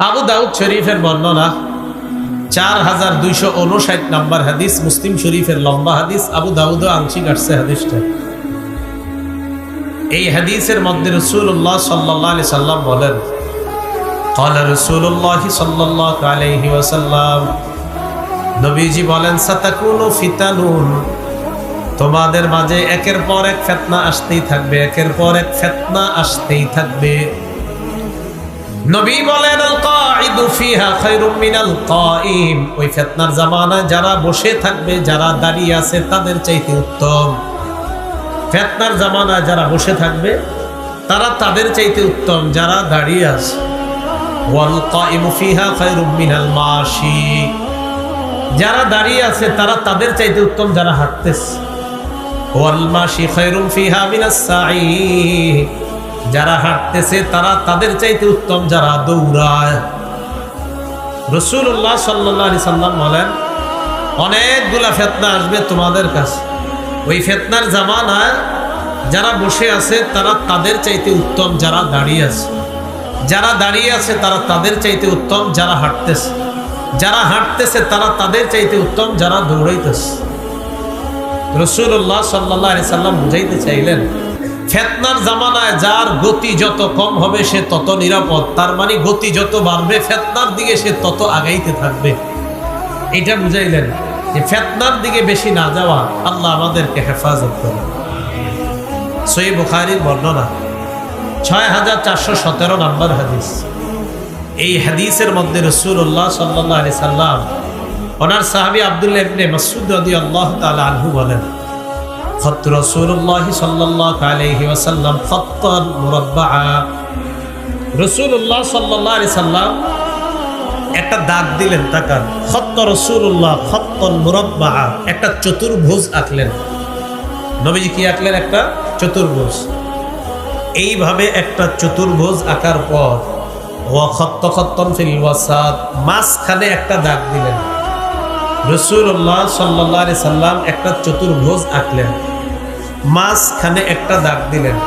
আবু দাউদ শরীফের বর্ণনা চার হাজার দুইশো উনষাট নাম্বার হাদিস মুসলিম শরীফের লম্বা হাদিস আবু দাউদ আংশিক আসছে হাদিসটা এই হাদিসের মধ্যে রসুল্লাহ সাল্লাহ আলি সাল্লাম বলেন قال رسول الله صلى الله عليه وسلم নবীজি বলেন সাতাকুনু ফিতানুন তোমাদের মাঝে একের পর এক ফেতনা আসতেই থাকবে একের পর এক ফেতনা আসতেই থাকবে নবী বলেন ওই ফিতনার জামানায় যারা বসে থাকবে, যারা দাঁড়িয়ে আছে, তাদের চাইতে উত্তম। ফিতনার জামানায় যারা বসে থাকবে, তারা তাদের চাইতে উত্তম, যারা দাঁড়িয়ে আছে। যারা দাঁড়িয়ে আছে, তারা তাদের চাইতে উত্তম, যারা হাঁটতেছে। যারা হাঁটতেছে, তারা তাদের চাইতে উত্তম যারা দৌড়ায়। রসুল্লাহ সাল্লাহ সাল্লাম বলেন, অনেকগুলা ফেতনা আসবে তোমাদের কাছে। ওই ফেতনার জামানায় যারা বসে আছে, তারা তাদের চাইতে উত্তম যারা দাঁড়িয়ে আছে। যারা দাঁড়িয়ে আছে, তারা তাদের চাইতে উত্তম যারা হাঁটতেছে। যারা হাঁটতেছে, তারা তাদের চাইতে উত্তম যারা দৌড়াইতেছে। রসুল্লাহ সাল্লাহ সাল্লাম বুঝাইতে চাইলেন ফেতনার জামানায় যার গতি যত কম হবে, সে তত নিরাপদ। তার মানে গতি যত বাড়বে, ফেতনার দিকে সে তত আগাইতে থাকবে। এটা বুঝাইলেন যে ফেতনার দিকে বেশি না যাওয়া আল্লাহ আমাদেরকে হেফাজত করে সই বুখারির বর্ণনা ছয় হাজার চারশো সতেরো নম্বর হাদিস। এই হাদিসের মধ্যে রসুল্লাহ সাল্লাহ আলি সাল্লাম, ওনার সাহাবি আবদুল্লাহ ইবনে মাসুদ রদি আল্লাহ তাআলা আনহু বলেন খত রসুল্লাহ সাল্লাহ আলাইহি ওয়াসাল্লাম খত্তান মুরাব্বা রসুল্লাহ সাল্লাহ আলি সাল্লাম একটা দাগ দিলেন তাকান খত্ত রসুল্লাহ খত্তন মুরাব্বা একটা চতুর্ভুজ আঁকলেন। নবীজি কি আঁকলেন একটা? চতুর্ভুজ। এইভাবে একটা চতুর্ভুজ আঁকার পর ওয়া খত্ত খত্তন ফিল ওয়াসাদ মাঝখানে একটা দাগ দিলেন। রসুল্লাহ সাল্লাহ সাল্লাম একটা চতুর্ভুজ আঁকলেন। মাঝখানে একটা দাগ দিলেন।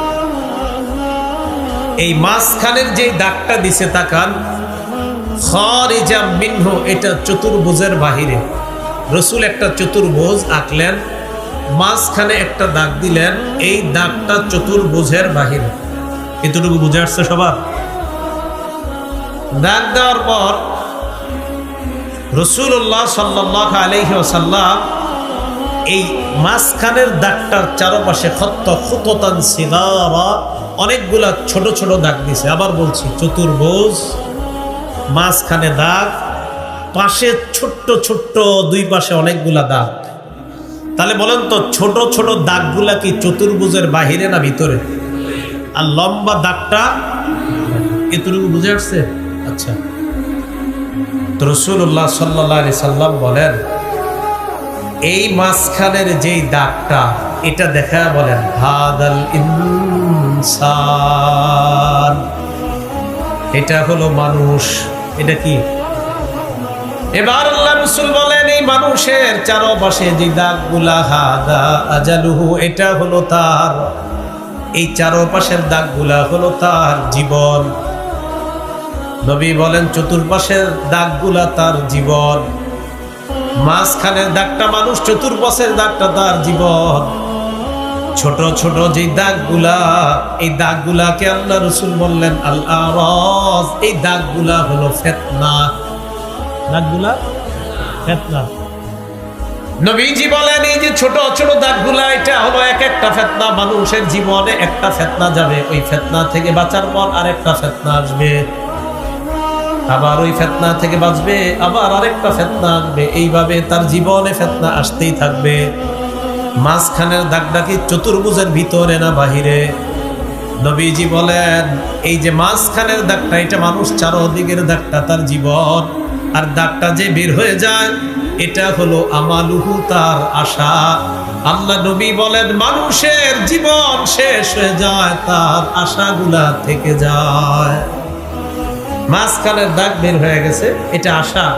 এই মাঝখানের যে দাগটা দিছে তাকান মিনহু, এটা বাহিরে। রসুল একটা আঁকলেন, মাঝখানে একটা দাগ দিলেন, এই দাগটা চতুর্ভুজের বাহিরে। এতটুকু বুঝে আসছে সবার? দাগ দেওয়ার পর রসুল্লাহ সাল্লাহ আলহি এই মাঝখানের দাগটার চারপাশে খত্ত খুততান সিগারা, অনেকগুলা ছোট ছোট দাগ দিছে। আবার বলছি, চতুর্ভুজ, মাঝখানে দাগ, পাশে ছোট্ট ছোট্ট দুই পাশে অনেকগুলা দাগ। তাহলে বলেন তো, ছোট ছোট দাগগুলা কি চতুর্ভুজের বাহিরে না ভিতরে? আর লম্বা দাগটা? এতটুকু বুঝে আসছে? আচ্ছা। তো রসুল্লাহ সাল্লি সাল্লাম বলেন এই মাঝখানের যেই দাগটা, এটা দেখা বলেন, হাদাল ইনসান। এটা হলো মানুষ। এটা কি? এবার আল্লাহ রসুল বলেন, এই মানুষের চারপাশে যে দাগগুলা, হাদা আজালুহু, এটা হলো তার। এই চারপাশের দাগগুলা হলো তার জীবন। নবী বলেন, চতুর্পাশের দাগগুলা তার জীবন। মাঝখানের দাগটা মানুষ, চতুর্পাশের দাগটা তার জীবন। ছোট ছোট যে দাগগুলা, এই দাগগুলাকে আল্লাহ রসুল বললেন আল্লাহ এই দাগগুলা হলো ফেতনা। দাগগুলা? ফেতনা। নবীজি বলেন, এই যে ছোট ছোট দাগগুলা, এটা হলো এক একটা ফেতনা। মানুষের জীবনে একটা ফেতনা যাবে, ওই ফেতনা থেকে বাঁচার পর আরেকটা ফেতনা আসবে। আবার ওই ফেতনা থেকে বাঁচবে, আবার আরেকটা ফেতনা আসবে এইভাবে তার জীবনে ফেতনা আসতেই থাকবে। মাঝখানের দাগটা কি চতুর্ভুজের ভিতরে না বাহিরে? নবীজি বলেন, এই যে মাঝখানের দাগটা, এটা মানুষ চারোদিকের দাগটা, তার জীবন। আর দাগটা যে বের হয়ে যায়, এটা হলো আমালুহু তার আশা। আল্লাহ নবী বলেন, মানুষের জীবন শেষ হয়ে যায়, তার আশাগুলা থেকে যায়। মাঝখানের দাগ বের হয়ে গেছে, এটা আশা।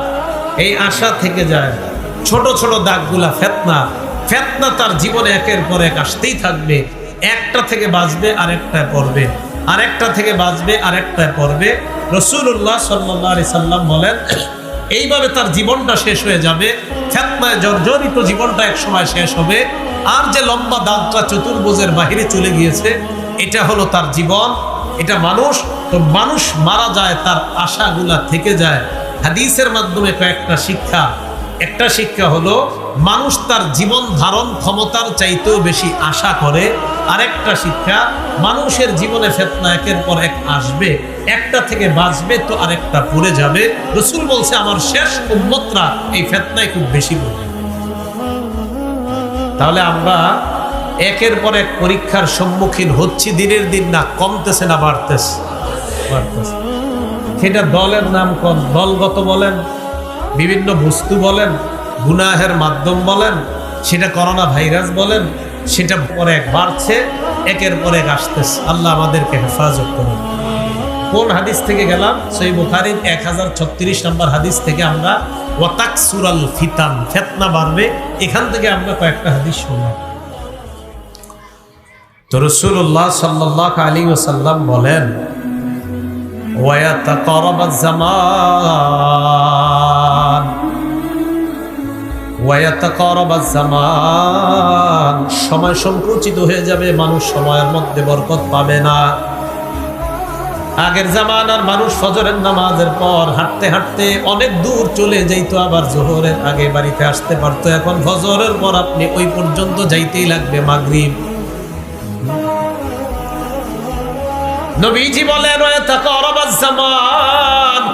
এই আশা থেকে যায়। ছোট ছোট দাগগুলা ফেতনা। ফেতনা তার জীবনে একের পর এক আসতেই থাকবে। একটা থেকে বাঁচবে, আরেকটায় পড়বে। আরেকটা থেকে বাঁচবে, আরেকটায় পড়বে। রসুল্লাহ সাল্লাহ সাল্লাম বলেন, এইভাবে তার জীবনটা শেষ হয়ে যাবে। ফেতনায় জর্জরিত জীবনটা এক সময় শেষ হবে। আর যে লম্বা দাগটা চতুর্ভুজের বাহিরে চলে গিয়েছে, এটা হলো তার জীবন। এটা মানুষ তো মানুষ মারা যায়, তার আশাগুলা থেকে যায়। হাদিসের মাধ্যমে কয়েকটা শিক্ষা। একটা শিক্ষা হলো, মানুষ তার জীবন ধারণ ক্ষমতার চাইতেও বেশি আশা করে। আরেকটা শিক্ষা, মানুষের জীবনে ফেতনা একের পর এক আসবে। একটা থেকে বাঁচবে তো আরেকটা পড়ে যাবে। রসুল বলছে, আমার শেষ উম্মতরা এই ফেতনায় খুব বেশি পড়বে। তাহলে আমরা একের পর এক পরীক্ষার সম্মুখীন হচ্ছি, দিনের দিন না, কমতেছে না, বাড়তেছে। বাড়তেছে। সেটা দলের নাম কম, দলগত বলেন, বিভিন্ন বস্তু বলেন, গুনাহের মাধ্যম বলেন, সেটা করোনা ভাইরাস বলেন, সেটা পরে এক বাড়ছে, একের পর এক আসতেছে। আল্লাহ আমাদেরকে হেফাজত করুন। কোন হাদিস থেকে গেলাম? সেই বুখারির এক হাজার ছত্রিশ নম্বর হাদিস থেকে আমরা ওয়াতাক সুরাল ফিতান, ফেতনা বাড়বে। এখান থেকে আমরা কয়েকটা হাদিস শুনলাম। তো রসুল্লাহ সাল্লাহ আলী ওসাল্লাম বলেন সময় সংকুচিত হয়ে যাবে, মানুষ সময়ের মধ্যে বরকত পাবে না। আগের জামানার মানুষ সজরের নামাজের পর হাঁটতে হাঁটতে অনেক দূর চলে যাইতো আবার জোহরের আগে বাড়িতে আসতে পারতো। এখন ফজরের পর আপনি ওই পর্যন্ত যাইতেই লাগবে মাগরিব। নবীজি বলেন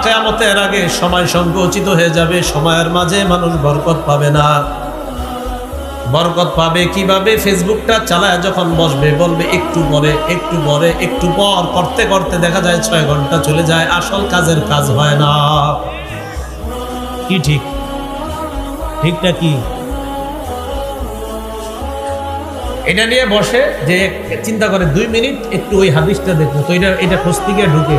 কেয়ামতের আগে সময় সংকুচিত হয়ে যাবে, সময়ের মাঝে মানুষ বরকত পাবে না। বরকত পাবে কীভাবে? ফেসবুকটা চালায় যখন বসবে, বলবে, একটু পরে একটু পরে, একটু পর। করতে করতে দেখা যায় ছয় ঘণ্টা চলে যায়, আসল কাজের কাজ হয় না। কি ঠিক? ঠিকটা কি? এটা নিয়ে বসে যে চিন্তা করে দুই মিনিট একটু ওই হাদিসটা দেখব তো এটা এটা গিয়ে ঢুকে।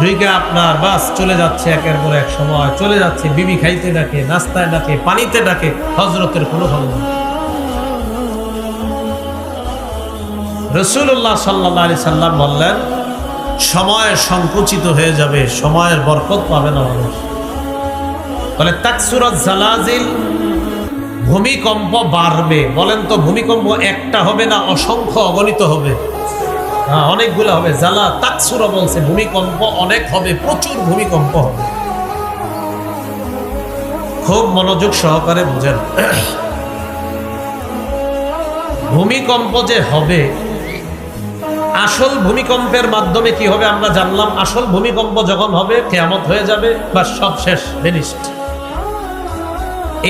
ঢুকে আপনার বাস চলে যাচ্ছে একের পর এক সময়। চলে যাচ্ছে, বিবি খাইতে ডাকে, নাস্তায় ডাকে, পানিতে ডাকে হজরতের কোনো খবর নেই। রসুল্লাহ সাল্লাহ আলি সাল্লাম বললেন, সময় সংকুচিত হয়ে যাবে, সময়ের বরকত পাবে না মানুষ। বলে, তাকসুরত জালাজিল ভূমিকম্প বাড়বে। বলেন তো, ভূমিকম্প একটা হবে না, অসংখ্য অগণিত হবে? হ্যাঁ অনেকগুলো হবে। জ্বালা তাকসুরা বলছে, ভূমিকম্প অনেক হবে, প্রচুর ভূমিকম্প হবে। খুব মনোযোগ সহকারে বুঝেন। ভূমিকম্প যে হবে, আসল ভূমিকম্পের মাধ্যমে কি হবে আমরা জানলাম। আসল ভূমিকম্প যখন হবে, কেয়ামত হয়ে যাবে বা সব শেষ ফিনিশড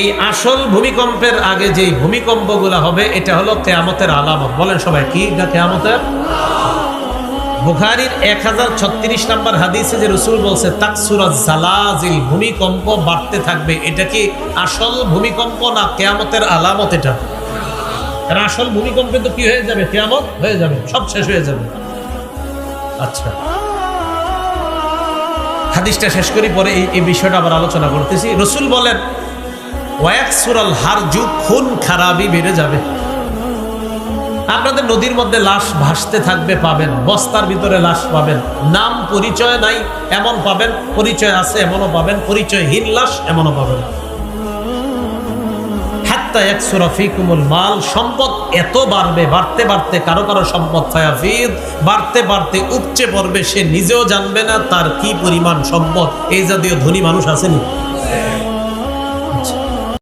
এই আসল ভূমিকম্পের আগে যে ভূমিকম্পগুলো হবে, এটা হলো কেয়ামতের আলামত। বলেন সবাই, কি এটা কেয়ামতের? বুখারির এক হাজার ছত্রিশ নম্বর হাদিসে যে রসুল বলছে তাকসুরাত জালাজিল, ভূমিকম্প বাড়তে থাকবে। এটা কি আসল ভূমিকম্প না কেয়ামতের আলামত এটা? কারণ আসল ভূমিকম্পে তো কি হয়ে যাবে? কেয়ামত হয়ে যাবে, সব শেষ হয়ে যাবে। আচ্ছা। হাদিসটা শেষ করি, পরে এই বিষয়টা আবার আলোচনা করতেছি। রসুল বলেন ওয়াক সুরাল হার খুন খারাপই বেড়ে যাবে। আপনাদের নদীর মধ্যে লাশ ভাসতে থাকবে, পাবেন। বস্তার ভিতরে লাশ পাবেন। নাম পরিচয় নাই, এমন পাবেন। পরিচয় আছে, এমনও পাবেন। পরিচয়হীন লাশ, এমনও পাবেন। মাল, সম্পদ এত বাড়বে, বাড়তে বাড়তে কারও কারও সম্পদ ফায়াফিদ বাড়তে বাড়তে উপচে পড়বে, সে নিজেও জানবে না তার কি পরিমাণ সম্পদ। এই জাতীয় ধনী মানুষ আসেনি